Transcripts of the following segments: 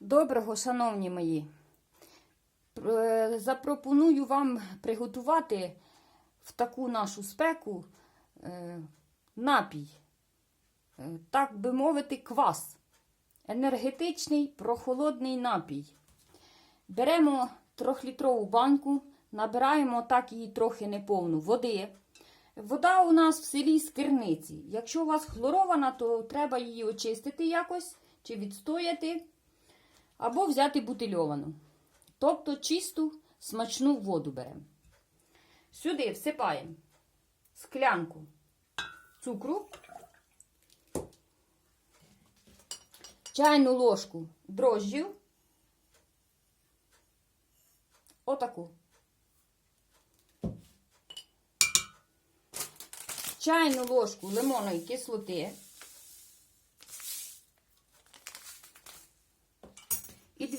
Доброго, шановні мої. Е, Запропоную вам приготувати в таку нашу спеку е, напій, Е, так би мовити, квас. Енергетичний прохолодний напій. Беремо трьохлітрову банку, набираємо так її трохи неповну води. Вода у нас в селі з керниці. Якщо у вас хлорована, то треба її очистити якось чи відстояти, або взяти бутильовану. Тобто чисту смачну воду беремо. Сюди всипаємо склянку цукру, чайну ложку дрожджів, отаку. чайну ложку лимонної кислоти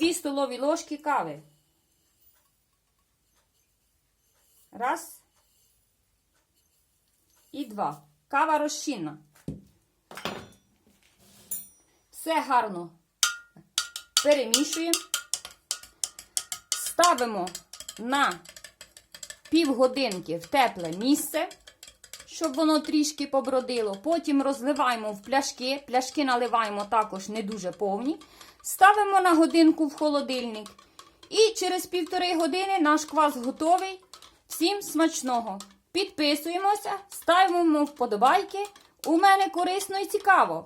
2 столові ложки кави. Раз і два. Кава розчинна. Все гарно перемішуємо. Ставимо на півгодинки в тепле місце щоб воно трішки побродило. Потім розливаємо в пляшки. Пляшки наливаємо також не дуже повні. Ставимо на годинку в холодильник. І через півтори години наш квас готовий. Всім смачного! Підписуємося, ставимо вподобайки. У мене корисно і цікаво.